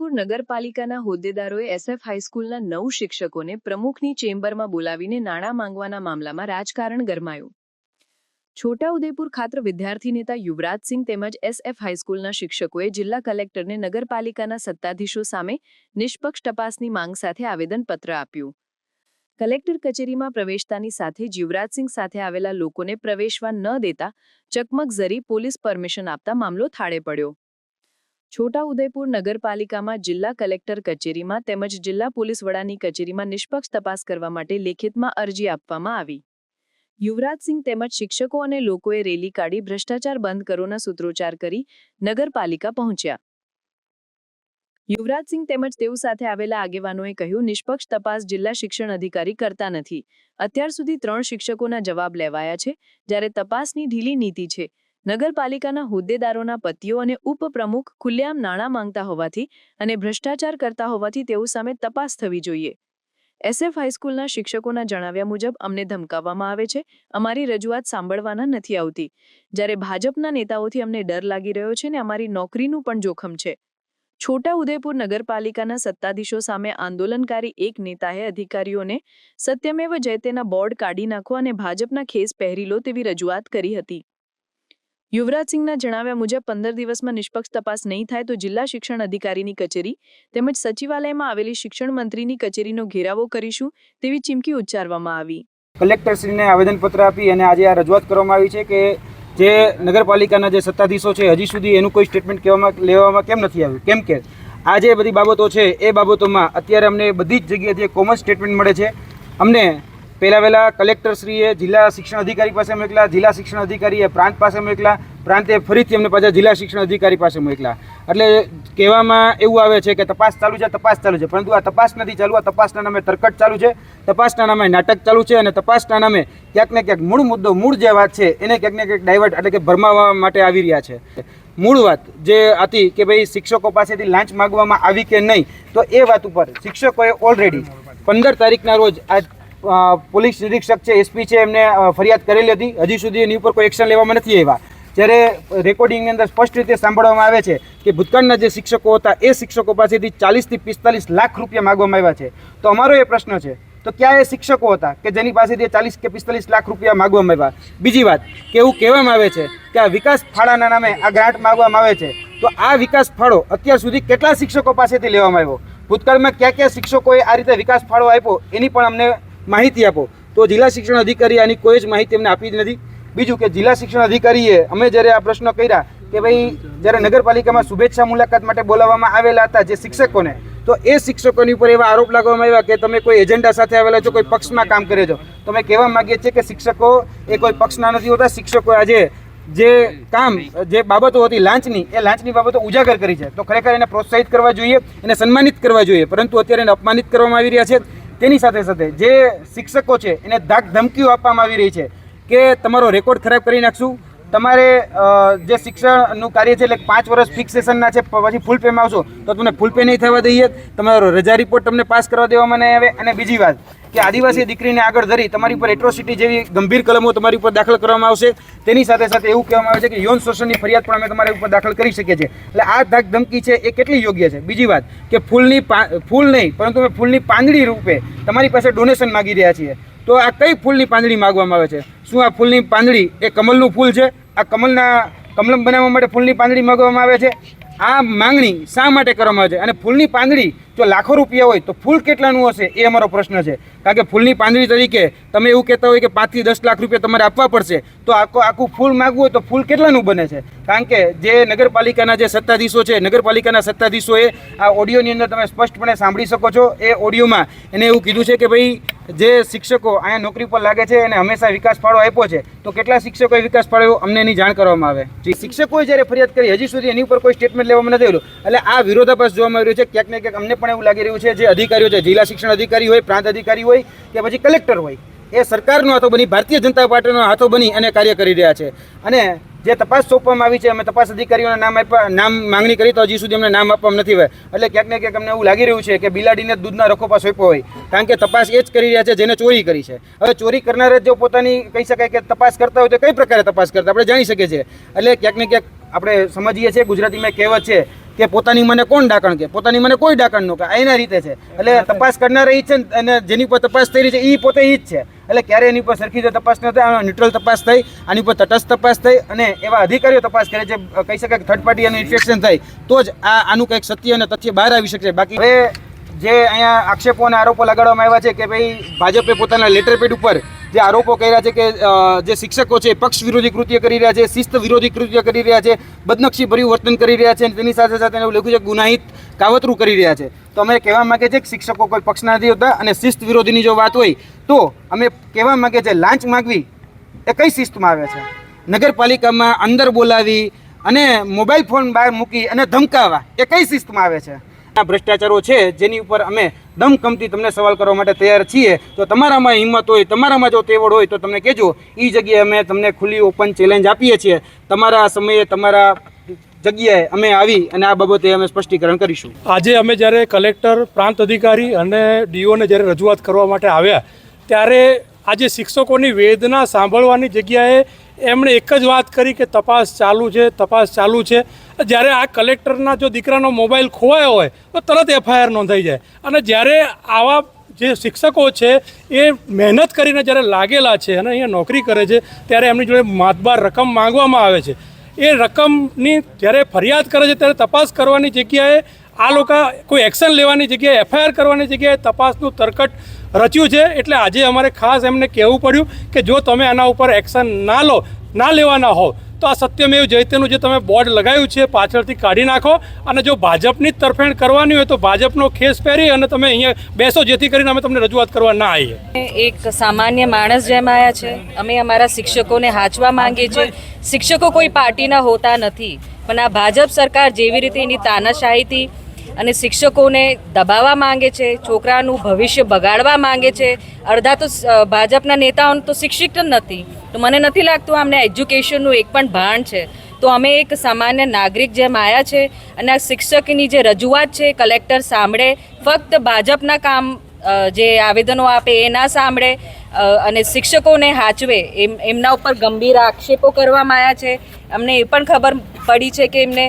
છોટાઉદેપુર નગરપાલિકાના હોદ્દેદારોએ એસએફ હાઈસ્કૂલના નવ શિક્ષકોને પ્રમુખની ચેમ્બરમાં બોલાવીને નાણાં માંગવાના મામલામાં રાજકારણ ગરમાયું. છોટાઉદેપુર ખાત્ર વિદ્યાર્થી નેતા યુવરાજસિંહ તેમજ એસએફ હાઈસ્કૂલના શિક્ષકોએ જિલ્લા કલેક્ટરને નગરપાલિકાના સત્તાધીશો સામે નિષ્પક્ષ તપાસની માંગ સાથે આવેદનપત્ર આપ્યું. કલેક્ટર કચેરીમાં પ્રવેશતાની સાથે યુવરાજસિંહ સાથે આવેલા લોકોને પ્રવેશવા ન દેતા ચકમક ઝરી પોલીસ પરમિશન આપતા મામલો થાળે પડ્યો. છોટાઉદેપુર નગરપાલિકામાં જિલ્લા કલેક્ટર કચેરીમાં તેમજ જિલ્લા પોલીસ વડાની કચેરીમાં નિષ્પક્ષ તપાસ કરવા માટે લેખિતમાં અરજી આપવામાં આવી. યુવરાજસિંહ તેમજ શિક્ષકો અને લોકોએ રેલી કાઢી ભ્રષ્ટાચાર બંધ કરોના સૂત્રોચ્ચાર કરી નગરપાલિકા પહોંચ્યા. યુવરાજસિંહ તેમજ તેઓ સાથે આવેલા આગેવાનોએ કહ્યું, નિષ્પક્ષ તપાસ જિલ્લા શિક્ષણ અધિકારી કરતા નથી. અત્યાર સુધી ત્રણ શિક્ષકોના જવાબ લેવાયા છે. જ્યારે તપાસની ઢીલી નીતિ છે નગરપાલિકાના હોદ્દેદારોના પતિઓ અને ઉપપ્રમુખ ખુલ્લેઆમ નાણાં માંગતા હોવાથી અને ભ્રષ્ટાચાર કરતા હોવાથી તેઓ સામે તપાસ થવી જોઈએ. એસએફ હાઈસ્કૂલના શિક્ષકોના જણાવ્યા મુજબ અમને ધમકાવવામાં આવે છે, અમારી રજૂઆત સાંભળવાના નથી આવતી. જ્યારે ભાજપના નેતાઓથી અમને ડર લાગી રહ્યો છે ને અમારી નોકરીનું પણ જોખમ છે. છોટા ઉદેપુર નગરપાલિકાના સત્તાધીશો સામે આંદોલનકારી એક નેતાએ અધિકારીઓને, સત્યમેવ જયતેના બોર્ડ કાઢી નાખો અને ભાજપના ખેસ પહેરી લો તેવી રજૂઆત કરી હતી. યુવરાજસિંહના જણાવ્યા મુજબ, પંદર દિવસમાં નિષ્પક્ષ તપાસ નહીં થાય તો જિલ્લા શિક્ષણ અધિકારીની કચેરી તેમજ સચિવાલયમાં આવેલી શિક્ષણ મંત્રીની કચેરીનો ઘેરાવો કરીશું તેવી ચીમકી ઉચ્ચારવામાં આવી. કલેક્ટરશ્રીને આવેદનપત્ર આપી અને આજે આ રજૂઆત કરવામાં આવી છે કે જે નગરપાલિકાના જે સત્તાધીશો છે, હજી સુધી એનું કોઈ સ્ટેટમેન્ટ કહેવામાં, લેવામાં કેમ નથી આવ્યું? કેમ કે આ જે બધી બાબતો છે, એ બાબતોમાં અત્યારે અમને બધી જ જગ્યાએથી કોમન સ્ટેટમેન્ટ મળે છે. અમને પહેલાં વહેલા કલેક્ટરશ્રીએ જિલ્લા શિક્ષણ અધિકારી પાસે મોકલા જિલ્લા શિક્ષણ અધિકારીએ પ્રાંત પાસે મોકલા પ્રાંતે ફરીથી અમને પાછા જિલ્લા શિક્ષણ અધિકારી પાસે મોકલા એટલે કહેવામાં એવું આવે છે કે તપાસ ચાલુ છે, તપાસ ચાલુ છે. પરંતુ આ તપાસ નથી ચાલુ, આ તપાસના નામે તરકટ ચાલુ છે, તપાસના નામે નાટક ચાલુ છે અને તપાસના નામે ક્યાંક ને ક્યાંક મૂળ મુદ્દો, મૂળ જે વાત છે એને ક્યાંક ને ક્યાંક ડાયવર્ટ એટલે કે ભરમાવવા માટે આવી રહ્યા છે. મૂળ વાત જે હતી કે ભાઈ શિક્ષકો પાસેથી લાંચ માગવામાં આવી કે નહીં, તો એ વાત ઉપર શિક્ષકોએ ઓલરેડી પંદર તારીખના રોજ આ પોલીસ નિરીક્ષક છે, એસપી છે, એમને ફરિયાદ કરેલી હતી. હજી સુધી એની ઉપર કોઈ એક્શન લેવામાં નથી આવ્યા. જ્યારે રેકોર્ડિંગની અંદર સ્પષ્ટ રીતે સાંભળવામાં આવે છે કે ભૂતકાળના જે શિક્ષકો હતા, એ શિક્ષકો પાસેથી ચાલીસથી પિસ્તાલીસ લાખ રૂપિયા માગવામાં આવ્યા છે. તો અમારો એ પ્રશ્ન છે, તો ક્યાં એ શિક્ષકો હતા કે જેની પાસેથી ચાલીસ કે પિસ્તાલીસ લાખ રૂપિયા માગવામાં આવ્યા? બીજી વાત, કે એવું કહેવામાં આવે છે કે આ વિકાસ ફાળાના નામે આ ગ્રાન્ટ માગવામાં આવે છે. તો આ વિકાસ ફાળો અત્યાર સુધી કેટલા શિક્ષકો પાસેથી લેવામાં આવ્યો? ભૂતકાળમાં કયા કયા શિક્ષકોએ આ રીતે વિકાસ ફાળો આપ્યો, એની પણ અમને માહિતી આપો. તો જિલ્લા શિક્ષણ અધિકારી આની કોઈ જ માહિતી અમને આપી જ નથી. બીજું કે જિલ્લા શિક્ષણ અધિકારીએ અમે જ્યારે આ પ્રશ્ન કર્યા કે ભાઈ, જ્યારે નગરપાલિકામાં શુભેચ્છા મુલાકાત માટે બોલાવવામાં આવેલા હતા જે શિક્ષકોને, તો એ શિક્ષકોની ઉપર એવા આરોપ લગાવવામાં આવ્યા કે તમે કોઈ એજન્ડા સાથે આવેલા છો, કોઈ પક્ષમાં કામ કરે છો. તો અમે કહેવા માંગીએ છીએ કે શિક્ષકો એ કોઈ પક્ષના નથી હોતા. શિક્ષકો આજે જે કામ, જે બાબતો હતી લાંચની, એ લાંચની બાબતો ઉજાગર કરી છે. તો ખરેખર એને પ્રોત્સાહિત કરવા જોઈએ એને સન્માનિત કરવા જોઈએ. પરંતુ અત્યારે એને અપમાનિત કરવામાં આવી રહ્યા છે. તેની સાથે સાથે જે શિક્ષકો છે, એને ધાક ધમકીઓ આપવામાં આવી રહી છે કે તમારો રેકોર્ડ ખરાબ કરી નાખશું. તમારે જે શિક્ષણનું કાર્ય છે, એટલે પાંચ વર્ષ ફિક્સેશનના છે પછી ફૂલ પેમાં આવશો. તો તમને ફૂલ પે નહીં થવા દઈએ. તમારો રજા રિપોર્ટ તમને પાસ કરવા દેવામાં નહીં આવે. અને બીજી વાત કે આદિવાસી દીકરીને આગળ ધરી તમારી ઉપર એટ્રોસિટી જેવી ગંભીર કલમો તમારી ઉપર દાખલ કરવામાં આવશે. તેની સાથે સાથે એવું કહેવામાં આવે છે કે યૌન શોષણની ફરિયાદ પણ અમે તમારી ઉપર દાખલ કરી શકીએ છીએ. એટલે આ ધાક ધમકી છે એ કેટલી યોગ્ય છે? બીજી વાત કે ફૂલની ફૂલ નહીં, પરંતુ અમે ફૂલની પાંદડી રૂપે તમારી પાસે ડોનેશન માગી રહ્યા છીએ. તો આ કઈ ફૂલની પાંદડી માગવામાં આવે છે? શું આ ફૂલની પાંદડી એ કમલનું ફૂલ છે? આ કમલના, કમલમ બનાવવા માટે ફૂલની પાંદડી માગવામાં આવે છે? આ માંગણી શા માટે કરવામાં આવે છે? અને ફૂલની પાંદડી જો લાખો રૂપિયા હોય તો ફૂલ કેટલાનું હશે? એ અમારો પ્રશ્ન છે. કારણ કે ફૂલની પાંદડી તરીકે તમે એવું કહેતા હોય કે પાંચથી દસ લાખ રૂપિયા તમારે આપવા પડશે, તો આખું આખું ફૂલ માગવું હોય તો ફૂલ કેટલાનું બને છે? કારણ કે જે નગરપાલિકાના જે સત્તાધીશો છે, નગરપાલિકાના સત્તાધીશોએ આ ઓડિયોની અંદર તમે સ્પષ્ટપણે સાંભળી શકો છો. એ ઓડિયોમાં એને એવું કીધું છે કે ભાઈ જે શિક્ષકો અહીંયા નોકરી પર લાગે છે એને હંમેશા વિકાસ ફાળો આપ્યો છે, તો કેટલા શિક્ષકોએ વિકાસ ફાળો? અમને એની જાણ કરવામાં આવે. જે. શિક્ષકોએ જ્યારે ફરિયાદ કરી, હજી સુધી એની ઉપર કોઈ સ્ટેટમેન્ટ લેવામાં નથી આવ્યું. એટલે આ વિરોધાભાસ જોવામાં આવી રહ્યો છે. ક્યાંક ને ક્યાંક અમને પણ એવું લાગી રહ્યું છે જે અધિકારીઓ છે, જિલ્લા શિક્ષણ અધિકારી હોય, પ્રાંત અધિકારી હોય કે પછી કલેક્ટર હોય, એ સરકારનો હાથો બની, ભારતીય જનતા પાર્ટીનો હાથો બની અને કાર્ય કરી રહ્યા છે. અને જે તપાસ સોંપવામાં આવી છે અમે તપાસ અધિકારીઓના નામ આપ્યા નામ માંગણી કરી તો હજી સુધી અમને નામ આપવામાં નથી હોય એટલે ક્યાંક ને ક્યાંક અમને એવું લાગી રહ્યું છે કે બિલાડીને દૂધના રખોપા સોંપ્યો હોય. કારણ કે તપાસ એ જ કરી રહ્યા છે જેને ચોરી કરી છે. હવે ચોરી કરનારે જો પોતાની કહી શકાય કે તપાસ કરતા હોય તો કઈ પ્રકારે તપાસ કરતા? આપણે જાણી શકીએ છીએ. એટલે ક્યાંક ને ક્યાંક આપણે સમજીએ છીએ ગુજરાતીમાં કહેવત છે કે પોતાની મને કોણ ડાકણ કે? પોતાની મને કોઈ ડાકણ નો કે. એના રીતે છે. એટલે તપાસ કરનાર એ જ છે અને જેની પર તપાસ થઈ રહી છે એ પોતે એ જ છે. એટલે ક્યારે એની પર સરખી રીતે તપાસ ન થાય ન્યુટ્રલ તપાસ થઈ, આની પર તટસ્થ તપાસ થઈ અને એવા અધિકારીઓ તપાસ કરે છે કહી શકાય કે થર્ડ પાર્ટી અને ઇન્ફેક્શન થાય, તો જ આ આનું કંઈક સત્ય અને તથ્ય બહાર આવી શકશે. બાકી હવે જે અહીંયા આક્ષેપો અને આરોપો લગાડવામાં આવ્યા છે કે ભાઈ ભાજપે પોતાના લેટર પેડ ઉપર જે આરોપો કર્યા છે કે જે શિક્ષકો છે પક્ષ વિરોધી કૃત્ય કરી રહ્યા છે, શિસ્ત વિરોધી કૃત્ય કરી રહ્યા છે, બદનક્ષી ભર્યું વર્તન કરી રહ્યા છે અને તેની સાથે સાથે એવું લખ્યું છે ગુનાહિત કાવતરું કરી રહ્યા છે. તો અમે કહેવા માંગે છે કે શિક્ષકો કોઈ પક્ષના નથી હોતા અને શિસ્ત વિરોધીની જો વાત હોય તો અમે કહેવા માગે છે લાંચ માગવી એ કઈ શિસ્તમાં આવે છે? નગરપાલિકામાં અંદર બોલાવી અને મોબાઈલ ફોન બહાર મૂકી અને ધમકાવવા એ કઈ શિસ્તમાં આવે છે? ભ્રષ્ટાચારો છે, જેની ઉપર અમે દમકમથી તમને સવાલ કરવા માટે તૈયાર છીએ, તો તમારામાં હિંમત હોય, તમારામાં જો તેવડ હોય, તો તમને કહેજો એ જગ્યાએ અમે તમને ખુલ્લી ઓપન ચેલેન્જ આપીએ છીએ. તમારા સમયે તમારા જગ્યાએ અમે આવી અને આ બાબતે અમે સ્પષ્ટીકરણ કરીશું. આજે અમે જ્યારે કલેક્ટર, પ્રાંત અધિકારી અને ડીઓને જ્યારે રજૂઆત કરવા માટે આવ્યા, ત્યારે આજે શિક્ષકોની વેદના સાંભળવાની જગ્યાએ એમણે એક જ વાત કરી કે તપાસ ચાલુ છે, તપાસ ચાલુ છે. જ્યારે આ કલેક્ટરના જો દીકરાનો મોબાઈલ ખોવાયો હોય, તો તરત એફઆઈઆર નોંધાઈ જાય. અને જ્યારે આવા જે શિક્ષકો છે, એ મહેનત કરીને જ્યારે લાગેલા છે અને અહીંયા નોકરી કરે છે, ત્યારે એમની જોડે માતબાર રકમ માંગવામાં આવે છે. એ રકમની જ્યારે ફરિયાદ કરે છે, ત્યારે તપાસ કરવાની જગ્યાએ આ લોકો કોઈ એક્શન લેવાની જગ્યાએ, એફઆઈઆર કરવાની જગ્યાએ તપાસનું તરકટ રચ્યું છે. એટલે આજે અમારે ખાસ એમને કહેવું પડ્યું કે જો તમે આના ઉપર એક્શન ના લો, ના લેવાના હો તો આ સત્યમેવ જયતેનું જે તમે બોર્ડ લગાવ્યું છે, પાછળથી કાઢી નાખો. અને જો ભાજપની જ તરફેણ કરવાની હોય તો ભાજપનો ખેસ પહેરી અને તમે અહીંયા બેસો, જેથી કરીને અમે તમને રજૂઆત કરવા ના આવીએ. એક સામાન્ય માણસ જેમ આવ્યા છે. અમે અમારા શિક્ષકોને હાચવા માંગીએ છીએ. શિક્ષકો કોઈ પાર્ટીના હોતા નથી. પણ આ ભાજપ સરકાર જેવી રીતે એની તાનાશાહીથી અને શિક્ષકોને દબાવવા માંગે છે, છોકરાનું ભવિષ્ય બગાડવા માંગે છે. અડધા તો ભાજપના નેતાઓ તો શિક્ષિત જ નથી. તો મને નથી લાગતું આમને એજ્યુકેશનનું એક પણ ભાન છે. તો અમે એક સામાન્ય નાગરિક જેમ આવ્યા છે અને આ શિક્ષકની જે રજૂઆત છે, કલેક્ટર સાંભળે, ફક્ત ભાજપના કામ જે આવેદનો આપે એ ના સાંભળે અને શિક્ષકોને હાચવે એમ, એમના ઉપર ગંભીર આક્ષેપો કરવામાં આવ્યા છે. અમને એ પણ ખબર પડી છે કે એમને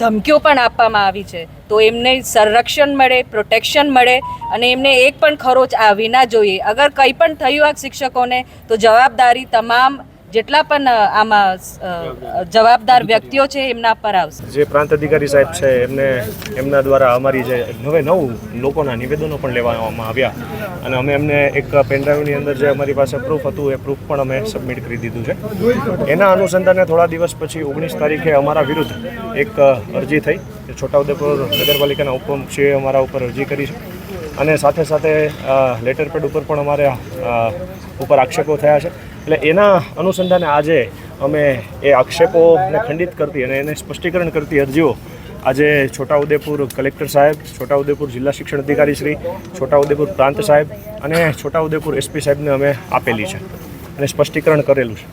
ધમકીઓ પણ આપવામાં આવી છે. તો એમને સંરક્ષણ મળે પ્રોટેક્શન મળે અને એમને એક પણ ખરોચ આવી ના જોઈએ. અગર કંઈ પણ થયું આ શિક્ષકોને, તો જવાબદારી તમામ જેટલા પણ આમાં જવાબદાર વ્યક્તિઓ છે એમના પર આવશે. જે પ્રાંત અધિકારી સાહેબ છે, એમને, એમના દ્વારા અમારી જે નવે નવ લોકોના નિવેદનો પણ લેવામાં આવ્યા. અને અમે એમને એક પેનડ્રાઈવની અંદર જે અમારી પાસે પ્રૂફ હતું, એ પ્રૂફ પણ અમે સબમિટ કરી દીધું છે. એના અનુસંધાને થોડા દિવસ પછી ઓગણીસ તારીખે અમારા વિરુદ્ધ એક અરજી થઈ. છોટાઉદેપુર નગરપાલિકાના ઉપમુખ્યએ અમારા ઉપર અરજી કરી છે. અને સાથે સાથે લેટર પેડ ઉપર પણ અમારે ઉપર આક્ષેપો થયા છે. એટલે એના અનુસંધાને આજે અમે એ આક્ષેપોને ખંડિત કરતી અને એને સ્પષ્ટીકરણ કરતી અરજીઓ આજે છોટાઉદેપુર કલેક્ટર સાહેબ છોટાઉદેપુર જિલ્લા શિક્ષણ અધિકારી શ્રી છોટાઉદેપુર પ્રાંત સાહેબ અને છોટાઉદેપુર એસપી સાહેબને અમે આપેલી છે અને સ્પષ્ટીકરણ કરેલું છે.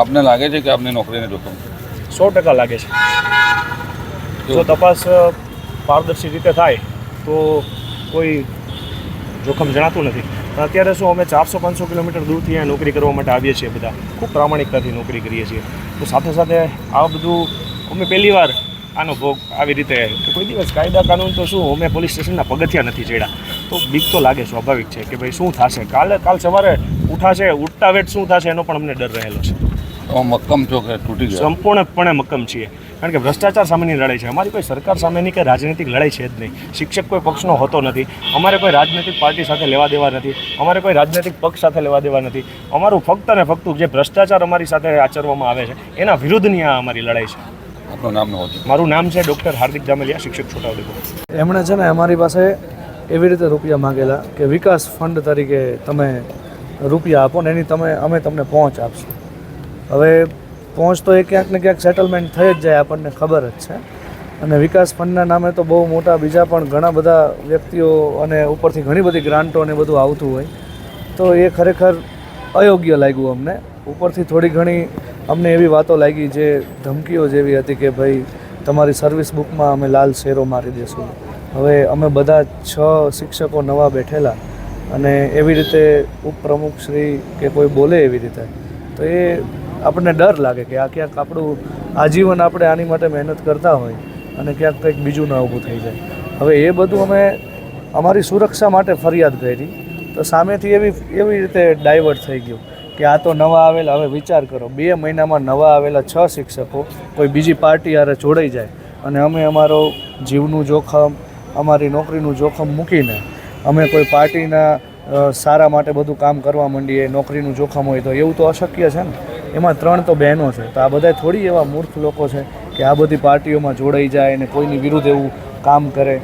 આપને લાગે છે કે આપની નોકરીને જોખમ? સો ટકા લાગે છે. જો તપાસ પારદર્શી રીતે થાય તો કોઈ જોખમ જણાતું નથી. પણ અત્યારે શું અમે ચારસો પાંચસો કિલોમીટર દૂરથી અહીંયા નોકરી કરવા માટે આવીએ છીએ બધા. ખૂબ પ્રામાણિકતાથી નોકરી કરીએ છીએ. તો સાથે સાથે આ બધું અમે પહેલી વાર આનો ભોગ આવી રીતે કે કોઈ દિવસ કાયદા કાનૂન તો શું અમે પોલીસ સ્ટેશનના પગથિયા નથી ચડ્યા. તો બીક તો લાગે સ્વાભાવિક છે કે ભાઈ શું થશે? કાલે કાલ સવારે ઉઠાશે ઉઠતા વેટ શું થશે એનો પણ અમને ડર રહેલો છે. મક્કમ છો કે તૂટી ગયા. સંપૂર્ણપણે મક્કમ છીએ. કારણ કે ભ્રષ્ટાચાર સામેની લડાઈ છે. અમારી કોઈ સરકાર સામેની કે રાજનૈતિક લડાઈ છે જ નહીં. શિક્ષક કોઈ પક્ષનો હોતો નથી. અમારે કોઈ રાજનૈતિક પાર્ટી સાથે લેવા દેવા નથી. અમારે કોઈ રાજનૈતિક પક્ષ સાથે લેવા દેવા નથી. અમારું ફક્ત ને ફક્ત જે ભ્રષ્ટાચાર અમારી સાથે આચરવામાં આવે છે એના વિરુદ્ધની આ અમારી લડાઈ છે. આપનું નામ નહોતું મારું નામ છે ડૉક્ટર હાર્દિક જામલિયા શિક્ષક છોટાઉદેપુર. એમણે છે ને અમારી પાસે એવી રીતે રૂપિયા માગેલા કે વિકાસ ફંડ તરીકે તમે રૂપિયા આપો ને એની તમે અમે તમને પહોંચ આપશું. હવે પહોંચ તો એ ક્યાંક ને ક્યાંક સેટલમેન્ટ થઈ જ જાય, આપણને ખબર જ છે. અને વિકાસ ફંડના નામે તો બહુ મોટા, બીજા પણ ઘણા બધા વ્યક્તિઓ અને ઉપરથી ઘણી બધી ગ્રાન્ટો ને બધું આવતું હોય. તો એ ખરેખર અયોગ્ય લાગ્યું અમને. ઉપરથી થોડી ઘણી અમને એવી વાતો લાગી જે ધમકીઓ જેવી હતી કે ભાઈ, તમારી સર્વિસ બુકમાં અમે લાલ શેરો મારી દઈશું હવે અમે બધા છ શિક્ષકો નવા બેઠેલા અને એવી રીતે ઉપપ્રમુખ શ્રી કે કોઈ બોલે એવી રીતે. તો એ આપણને ડર લાગે કે આ ક્યાંક આપણું આજીવન આપણે આની માટે મહેનત કરતા હોય અને ક્યાંક કંઈક બીજું ના ઊભું થઈ જાય. હવે એ બધું અમે અમારી સુરક્ષા માટે ફરિયાદ કરી તો સામેથી એવી એવી રીતે ડાયવર્ટ થઈ ગયું કે આ તો નવા આવેલા, હવે વિચાર કરો, બે મહિનામાં નવા આવેલા છ શિક્ષકો કોઈ બીજી પાર્ટી હારે જોડાઈ જાય અને અમે અમારો જીવનું જોખમ, અમારી નોકરીનું જોખમ મૂકીને અમે કોઈ પાર્ટીના સારા માટે બધું કામ કરવા માંડીએ, નોકરીનું જોખમ હોય તો એવું તો અશક્ય છે ને? એમાં ત્રણ તો બહેનો છે. તો આ બધા થોડી એવા મૂર્ખ લોકો છે કે આ બધી પાર્ટીઓમાં જોડાઈ જાય અને કોઈની વિરુદ્ધ એવું કામ કરે.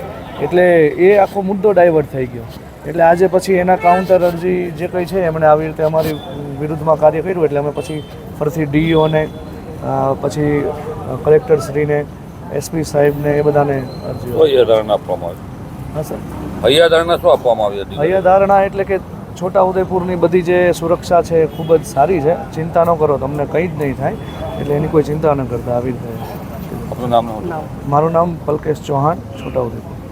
એટલે એ આખો મુદ્દો ડાયવર્ટ થઈ ગયો. એટલે આજે પછી એના કાઉન્ટર અરજી જે કંઈ છે એમણે આવી રીતે અમારી વિરુદ્ધમાં કાર્ય કર્યું. એટલે અમે પછી ફરીથી ડીઈઓને પછી કલેક્ટરશ્રીને એસપી સાહેબને એ બધાને અરજી હા સર. હૈયાધારણા શું આપવામાં આવી હતી? હૈયા ધારણા એટલે કે છોટાઉદેપુરની બધી જે સુરક્ષા છે એ ખૂબ જ સારી છે. ચિંતા ન કરો તમને કંઈ જ નહીં થાય. એટલે એની કોઈ ચિંતા ન કરતા આવી રીતે. મારું નામ પલકેશ ચૌહાણ છોટાઉદેપુર.